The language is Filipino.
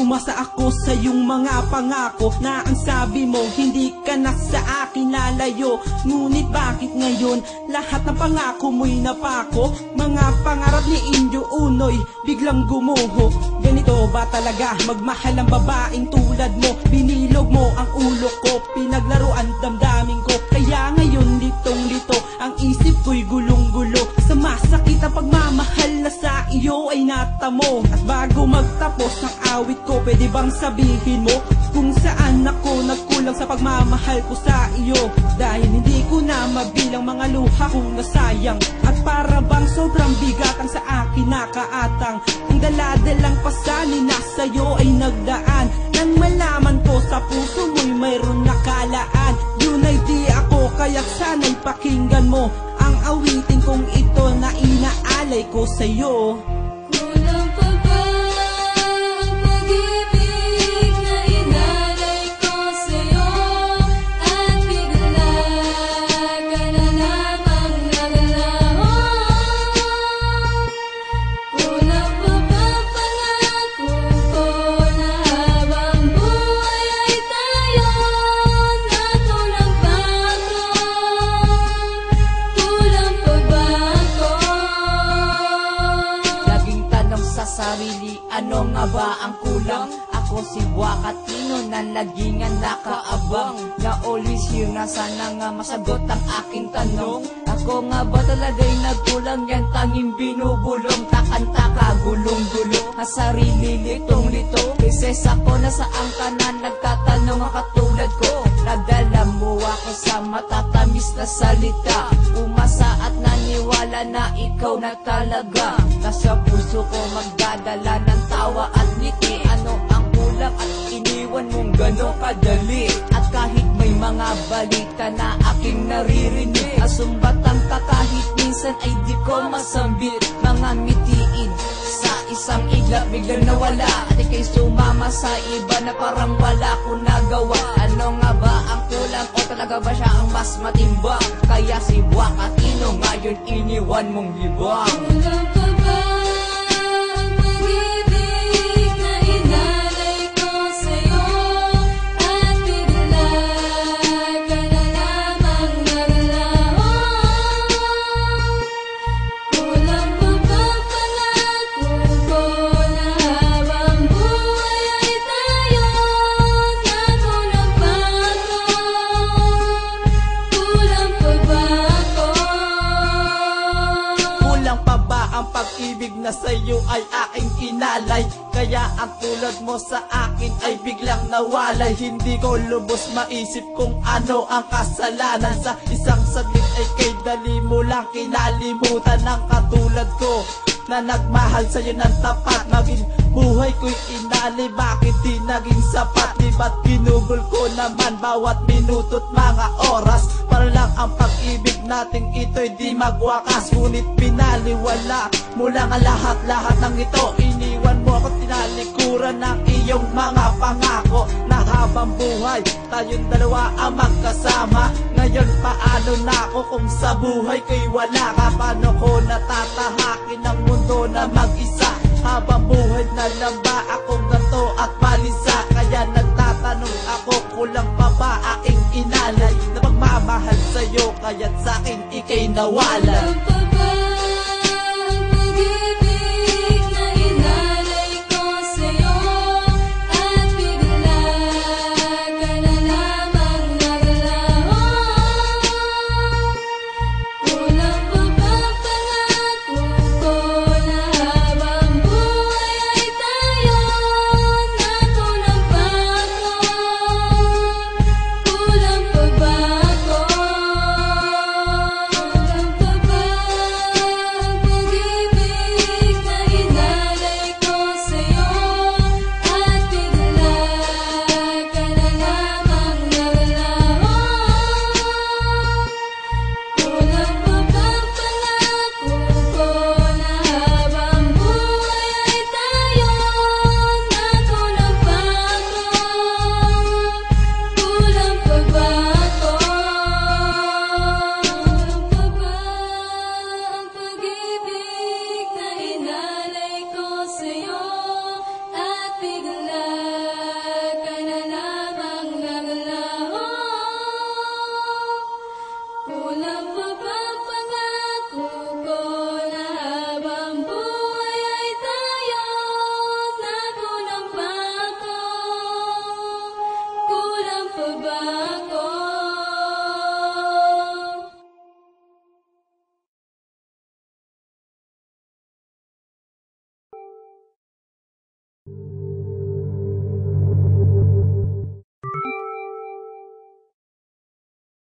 umasa ako sa iyong mga pangako Na ang sabi mo hindi ka na sa akin lalayo. Ngunit bakit ngayon lahat ng pangako mo'y napako? Mga pangarap ni Indio Unoy biglang gumuho. Ganito ba talaga? Magmahal ang babaeng tulad mo. Binilog mo ang ulo ko pinaglaruan damdamin ko. Kaya ngayon litong lito ang isip ko'y gulong-gulo. Sa masakit ang pagmamahal iyo ay natamo. At bago magtapos ng awit ko Pwede bang sabihin mo Kung saan ako nagkulang sa pagmamahal ko sa iyo? Dahil hindi ko na mabilang mga luha kong nasayang. At para bang sobrang bigat ang sa akin nakaatang Ang daladalang pasanin na sa'yo ay nagdaan. Nang malaman ko sa puso mo'y mayroon nakalaan. Yun ay di ako kaya't sana'y pakinggan mo. Ang awitin kong ito inaalay ko sa'yo sarili, ano nga ba ang kulang? Ako si Wakatino na lagi nga nakaabang. Na always here na sana nga masagot ang aking tanong. Ako nga ba talaga'y nagkulang? Yan tanging binubulong. Takantaka gulong-gulo Ang sarili litong lito Prises ako na saan ka na nagtatanong ang katulad ko Nadala mo ako sa matatamis na salita. Umasa at naniwala na ikaw na talaga. Nasa puso ko magdadala ng tawa at ngiti. Ano ang kulang at iniwan mong gano'ng kadali? At kahit may mga balita na aking naririnig Asumbatan ka kahit minsan ay di ko masambit. Mga mitiin sa isang iglap biglang nawala. At ikay sumama sa iba na parang wala ko nagawa talaga ba siya ang mas matimbang? Kaya si Wakatino ngayon iniwan mong libang Kulang pag-ibig na sa'yo ay aking inalay Kaya ang tulad mo sa akin ay biglang nawalay. Hindi ko lubos maisip kung ano ang kasalanan. Sa isang saglit ay kay dali mo lang kinalimutan Ang katulad ko na nagmahal sa'yo ng tapat. Maging buhay ko'y inali Bakit di naging sapat? Di ba't ginugol ko naman Bawat minuto't mga oras? Para lang ang pag-ibig nating ito'y di magwakas. Ngunit pinaliwala mo lang ang lahat-lahat ng ito Iniwan mo ako tinalikuran ng iyong mga pangako. Na habang buhay tayong dalawa ang magkasama. Ngayon paano na ako kung sa buhay ko'y wala ka? Paano ko natatahakin ang mundo na mag-isa? Habang buhay na lang ba akong gato at balisa Kaya nagtatanong ako kulang pa ba aking inalay Na pagmamahal sa'yo? Kaya't sa'kin ikay nawalay. Kulang pa